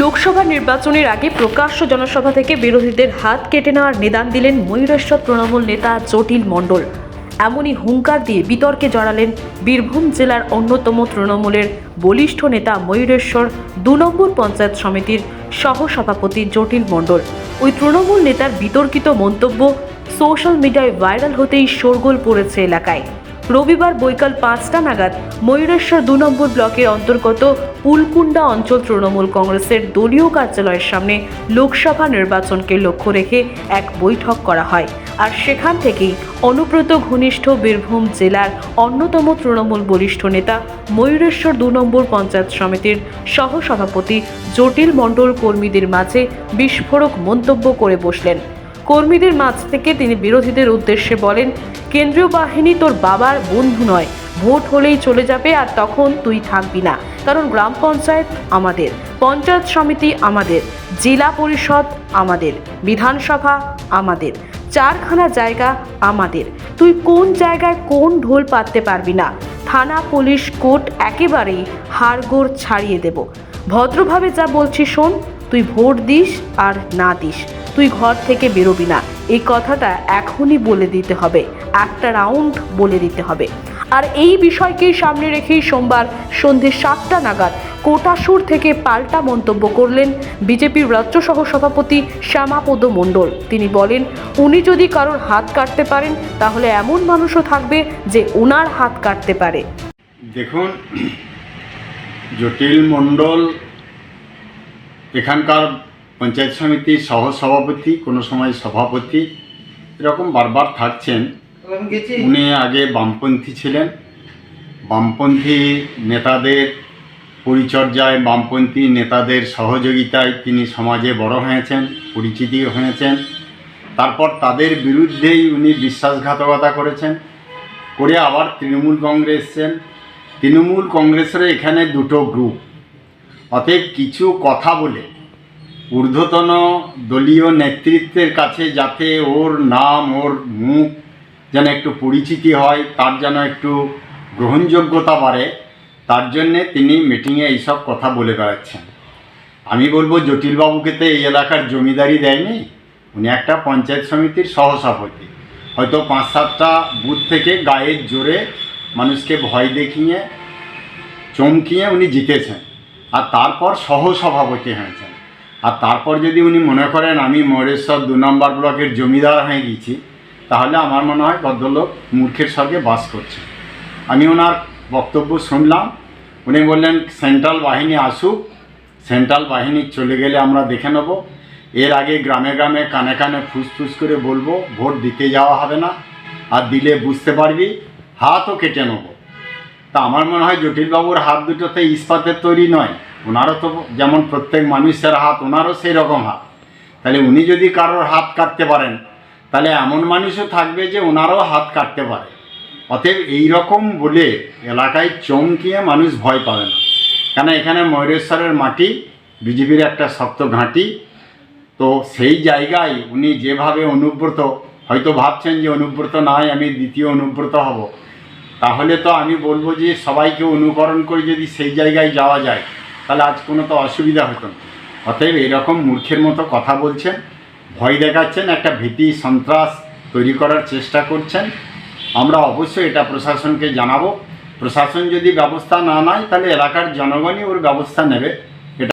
লোকসভা নির্বাচনের আগে প্রকাশ্য জনসভা থেকে বিরোধীদের হাত কেটে নেওয়ার নিদান দিলেন ময়ূরেশ্বর তৃণমূল নেতা জটিল মণ্ডল। এমনই হুঙ্কার দিয়ে বিতর্কে জড়ালেন বীরভূম জেলার অন্যতম তৃণমূলের বলিষ্ঠ নেতা ময়ূরেশ্বর দু নম্বর পঞ্চায়েত সমিতির সহসভাপতি জটিল মণ্ডল। ওই তৃণমূল নেতার বিতর্কিত মন্তব্য সোশ্যাল মিডিয়ায় ভাইরাল হতেই শোরগোল পড়েছে এলাকায়। রবিবার বৈকাল পাঁচটা নাগাদ ময়ূরেশ্বর দু নম্বর ব্লকের অন্তর্গত পুলকুন্ডা অঞ্চল তৃণমূল কংগ্রেসের দলীয় কার্যালয়ের সামনে লোকসভা নির্বাচনকে লক্ষ্য রেখে এক বৈঠক করা হয়। আর সেখান থেকেই অনুব্রত ঘনিষ্ঠ বীরভূম জেলার অন্যতম তৃণমূল বরিষ্ঠ নেতা ময়ূরেশ্বর দু নম্বর পঞ্চায়েত সমিতির সহসভাপতি জটিল মণ্ডল কর্মীদের মাঝে বিস্ফোরক মন্তব্য করে বসলেন। কর্মীদের মাঝ থেকে তিনি বিরোধীদের উদ্দেশ্যে বলেন, কেন্দ্রীয় বাহিনী তোর বাবার বন্ধু নয়। ভোট হলেই চলে যাবে আর তখন তুই থাকবি না। কারণ গ্রাম পঞ্চায়েত আমাদের, পঞ্চায়েত সমিতি আমাদের, জেলা পরিষদ আমাদের, বিধানসভা আমাদের, চারখানা জায়গা আমাদের। তুই কোন জায়গায় কোন ঢোল পাততে পারবি না? থানা, পুলিশ, কোর্ট একেবারেই হাড়গোড় ছাড়িয়ে দেব। ভদ্রভাবে যা বলছি শোন, তুই ভোট দিস আর না দিস। তুই ঘর থেকে বেরোবি না। এই কথাটা এখনই বলে দিতে হবে। একটা রাউন্ড বলে দিতে হবে। আর এই বিষয়কেই সামনে রেখেই সোমবার সন্ধে সাতটা নাগাদ কোটাসুর থেকে পাল্টা মন্তব্য করলেন বিজেপির রাজ্য সহ সভাপতি শ্যামাপদ মণ্ডল। তিনি বলেন, উনি যদি কারোর হাত কাটতে পারেন, তাহলে এমন মানুষও থাকবে যে ওনার হাত কাটতে পারে। দেখুন, জটিল মণ্ডল, এখানকার পঞ্চায়েত সমিতির সহসভাপতি কোনো সময় সভাপতি এরকম বারবার থাকছেন। উনি আগে বামপন্থী ছিলেন। বামপন্থী নেতাদের পরিচর্যায় বামপন্থী নেতাদের সহযোগিতায় তিনি সমাজে বড় হয়েছেন পরিচিতি হয়েছেন। তারপর তাদের বিরুদ্ধেই উনি বিশ্বাসঘাতকতা করেছেন। করে আবার তৃণমূল কংগ্রেস এসছেন। তৃণমূল কংগ্রেসের এখানে দুটো গ্রুপ অতএব কিছু কথা বলে ঊর্ধ্বতন দলীয় নেতৃত্বের কাছে যাতে ওর নাম, ওর মুখ যেন একটু পরিচিতি হয়, তার যেন একটু গ্রহণযোগ্যতা বাড়ে, তার জন্যে তিনি মিটিংয়ে এইসব কথা বলে বেড়াচ্ছেন। আমি বলব, জটিলবাবুকে তো এই এলাকার জমিদারি দেয়নি। উনি একটা পঞ্চায়েত সমিতির সহসভাপতি। হয়তো পাঁচ সাতটা বুথ থেকে গায়ের জোরে মানুষকে ভয় দেখিয়ে, চমকিয়ে উনি জিতেছেন। আর তারপর সহসভাপতি হয়েছেন। আর তারপর যদি উনি মনে করেন আমি মরেশ্বর দু নম্বর ব্লকের জমিদার হয়ে গেছি, তাহলে আমার মনে হয় ভদ্রলোক মূর্খের স্বর্গে বাস করছে আমি ওনার বক্তব্য শুনলাম, উনি বললেন, সেন্ট্রাল বাহিনী আসুক, সেন্ট্রাল বাহিনী চলে গেলে আমরা দেখে নেব। এর আগে গ্রামে গ্রামে কানে কানে ফুসফুস করে বলব, ভোট দিতে যাওয়া হবে না, আর দিলে বুঝতে পারবি, হাতও কেটে নেব। তা আমার মনে হয় জটিলবাবুর হাত দুটোতে ইস্পাতের তৈরি নয়। ওনারও তো যেমন প্রত্যেক মানুষের হাত ওনারও সেই রকম হাত। তাহলে উনি যদি কারোর হাত কাটতে পারেন, তাহলে এমন মানুষও থাকবে যে ওনারও হাত কাটতে পারে। অতএব এই রকম বলে এলাকায় চমকিয়ে মানুষ ভয় পাবে না। কেন এখানে ময়ূরেশ্বরের মাটি, বিজেপির একটা শক্ত ঘাঁটি। তো সেই জায়গায় উনি যেভাবে অনুব্রত, হয়তো ভাবছেন যে অনুব্রত নয়, আমি দ্বিতীয় অনুব্রত হব। তাহলে তো আমি বলব যে সবাইকে অনুকরণ করে যদি সেই জায়গায় যাওয়া যায় তাহলে আজ কোনো তো অসুবিধা হতো না। অতএব এরকম মূর্খের মতো কথা বলছেন, ভয় দেখাচ্ছেন, একটা ভীতি, সন্ত্রাস তৈরি করার চেষ্টা করছেন। আমরা অবশ্যই এটা প্রশাসনকে জানাব। প্রশাসন যদি ব্যবস্থা না নেয়, তাহলে এলাকার জনগণই ওর ব্যবস্থা নেবে।